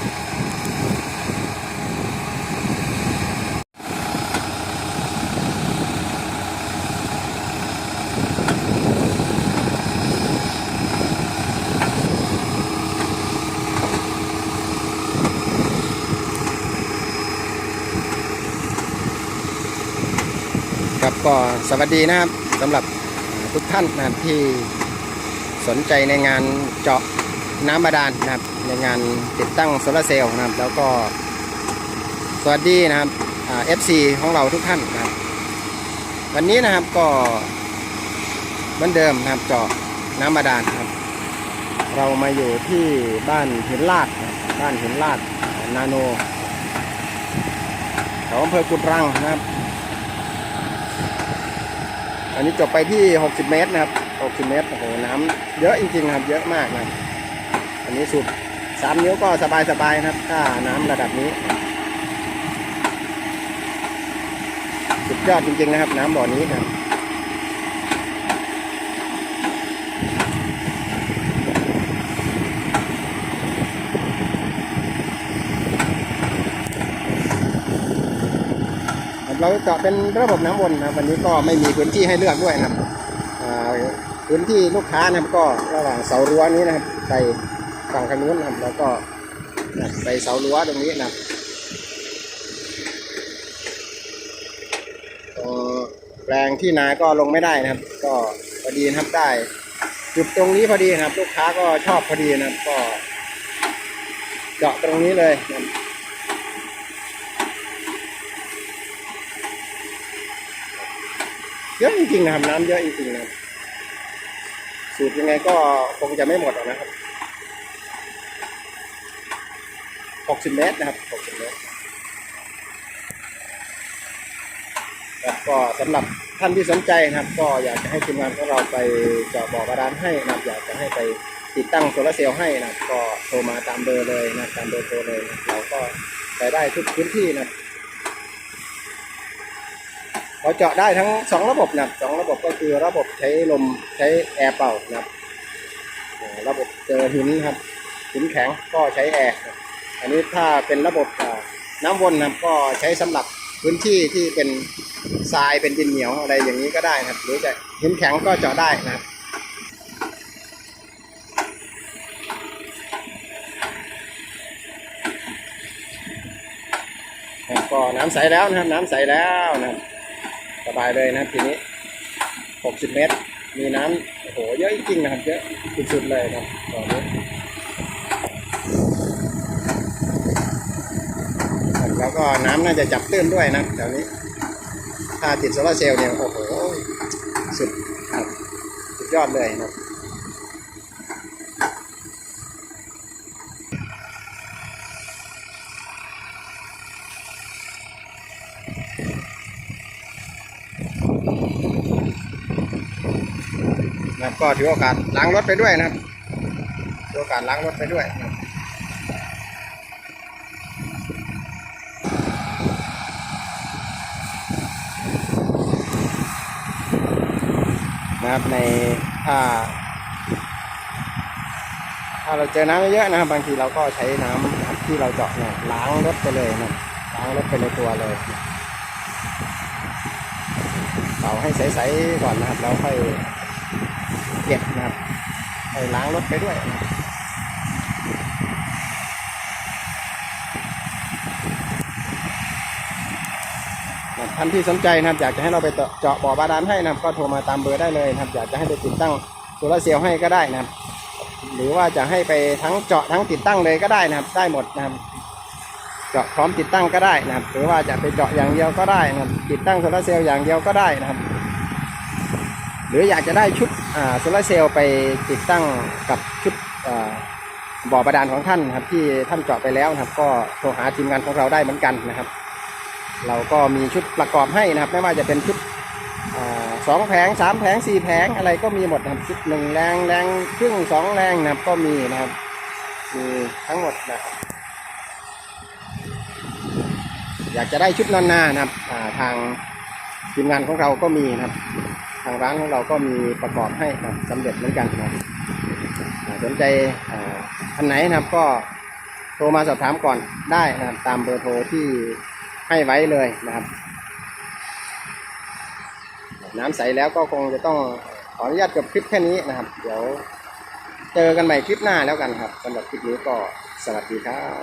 ครับก็สวัสดีนะครับสำหรับทุกท่านนะที่สนใจในงานเจาะ น้ำบาดาลนะครับในงานติดตั้งโซลาร์เซลล์นะครับ แล้วก็สวัสดีนะครับเอฟซีของเราทุกท่านนะครับ วันนี้นะครับก็เหมือนเดิมนะครับเจาะน้ำบาดาลครับ เรามาอยู่ที่บ้านหินลาดนะบบ้านหินลาดนาโนแถวอำเภอกุดรังนะครับ อันนี้จบไปที่ 60 เมตรนะครับ 60 เมตรโอ้โหน้ำเยอะจริงๆครับ เยอะมากนะครับ อันนี้สุด3นิ้วก็สบายๆนะครับ ถ้าน้ำระดับนี้ สุดยอดจริงๆนะครับ น้ำบ่อนี้นะครับเราจะเป็นระบบน้ำวนนะวันนี้ก็ไม่มีพื้นที่ให้เลือกด้วยนะครับพื้นที่ลูกค้านะครับก็ระหว่างเสารั้วนี้นะครับไป ฝั่งทางนู้นนะครับแล้วก็ไปเสารั้วตรงนี้นะตรงแปลงที่นาก็ลงไม่ได้นะครับ ก็พอดีนะครับได้ จุดตรงนี้พอดีนะครับ ลูกค้าก็ชอบพอดีนะครับ ก็เจาะตรงนี้เลยนะเยอะจริงๆนะครับน้ำเยอะจริงๆนะครับสูตรยังไงก็คงจะไม่หมดหรอกนะครับ 60 เมตรนะครับ 60 เมตรแล้วก็สำหรับท่านที่สนใจนะครับ ก็อยากจะให้ทีมงานของเราไปเจาะบ่อบาดาลให้นะครับอยากจะให้ไปติดตั้งโซลาร์เซลล์ให้นะครับก็โทรมาตามเบอร์เลยนะตามเบอร์โทรเลยนะเราก็ไปได้ทุกพื้นที่นะครับเราเจาะได้ทั้งสองระบบนะสองระบบก็คือระบบใช้ลมใช้แอร์เป่านะครับระบบเจอหินนะครับหินแข็งก็ใช้แอร์ อันนี้ถ้าเป็นระบบน้ำวนนะก็ใช้สำหรับพื้นที่ที่เป็นทรายเป็นดินเหนียวอะไรอย่างนี้ก็ได้นะครับ หรือจะหินแข็งก็เจาะได้นะครับก็น้ำใสแล้วนะครับ น้ำใสแล้วนะครับสบายเลยนะครับทีนี้ 60 เมตร มีน้ำโอ้โหเยอะจริงนะครับเยอะสุดๆเลยครับตอนนี้ครับ แล้วก็น้ำน่าจะจับตื้นด้วยนะแถวนี้ ถ้าติดโซลาเซลล์เนี่ยโอ้โหสุดครับสุดยอดเลยนะนะก็ถือโอกาสล้างรถไปด้วยนะครับถือโอกาสล้างรถไปด้วยนะครับ นะครับในถ้าถ้าเราเจอน้ำเยอะนะครับ บางทีเราก็ใช้น้ำที่เราเจาะเนี่ยล้างรถไปเลยนะล้างรถไปในตัวเลยเป่าให้ใสๆก่อนนะครับแล้วค่อยเก็บนะครับไปล้างรถไปด้วยนะครับ ท่านที่สนใจนะครับ อยากจะให้เราไปเจาะบ่อบาดาลให้นะครับ ก็โทรมาตามเบอร์ได้เลยนะครับ อยากจะให้ไปติดตั้งโซลาร์เซลล์ให้ก็ได้นะครับ หรือว่าจะให้ไปทั้งเจาะทั้งติดตั้งเลยก็ได้นะครับ ได้หมดนะครับ เจาะพร้อมติดตั้งก็ได้นะครับ หรือว่าจะไปเจาะอย่างเดียวก็ได้นะครับ ติดตั้งโซลาร์เซลล์อย่างเดียวก็ได้นะครับ หรืออยากจะได้ชุดโซลาร์เซลล์ไปติดตั้งกับชุดบ่อบาดาลของท่านนะครับ ที่ท่านเจาะไปแล้วนะครับ ก็โทรหาทีมงานของเราได้เหมือนกันนะครับ เราก็มีชุดประกอบให้นะครับ ไม่ว่าจะเป็นชุดสองแผงสามแผงสี่แผงอะไรก็มีหมดนะครับชุดหนึ่งแรงแรงครึ่งสองแรงนะครับก็มีนะครับมีทั้งหมดนะครับอยากจะได้ชุดนอนนานะครับทางทีมงานของเราก็มีนะครับ ทางร้านของเราก็มีประกอบให้นะครับสำเร็จเหมือนกันนะครับสนใจอ่าท่านไหนนะครับก็โทรมาสอบถามก่อนได้นะครับตามเบอร์โทรที่ ให้ไว้เลยนะครับ น้ำใสแล้วก็คงจะต้องขออนุญาตจบคลิปแค่นี้นะครับ เดี๋ยวเจอกันใหม่คลิปหน้าแล้วกันครับสำหรับคลิปนี้ก็สวัสดีครับ